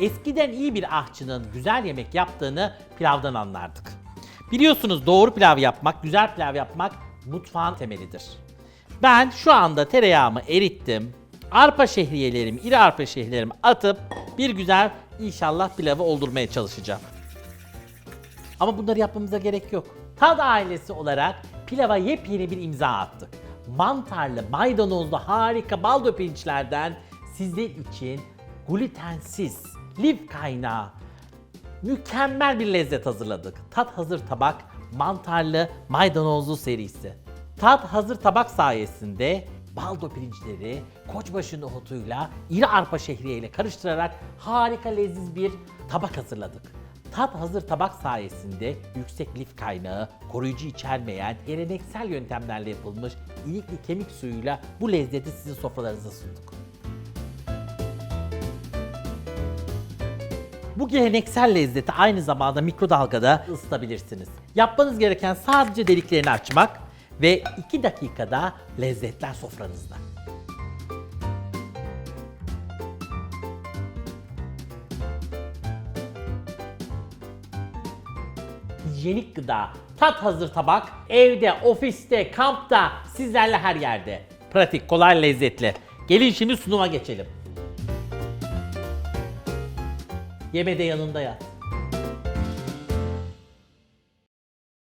Eskiden iyi bir ahçının güzel yemek yaptığını pilavdan anlardık. Biliyorsunuz doğru pilav yapmak, güzel pilav yapmak mutfağın temelidir. Ben şu anda tereyağımı erittim. Arpa şehriyelerimi, iri arpa şehriyelerimi atıp bir güzel inşallah pilavı oldurmaya çalışacağım. Ama bunları yapmamıza gerek yok. Tad ailesi olarak pilava yepyeni bir imza attık. Mantarlı, maydanozlu harika baldo pirinçlerden sizler için glutensiz, lif kaynağı, mükemmel bir lezzet hazırladık. Tat hazır tabak mantarlı maydanozlu serisi. Tat hazır tabak sayesinde baldo pirinçleri koçbaşı nohutuyla iri arpa şehriye karıştırarak harika leziz bir tabak hazırladık. Tat hazır tabak sayesinde yüksek lif kaynağı, koruyucu içermeyen, geleneksel yöntemlerle yapılmış ilikli kemik suyuyla bu lezzeti sizin sofralarınıza sunduk. Bu geleneksel lezzeti aynı zamanda mikrodalgada ısıtabilirsiniz. Yapmanız gereken sadece deliklerini açmak ve 2 dakikada lezzetler sofranızda. Hijyenik gıda, tat hazır tabak, evde, ofiste, kampta, sizlerle her yerde. Pratik, kolay, lezzetli. Gelin şimdi sunuma geçelim. Yeme de yanında yat.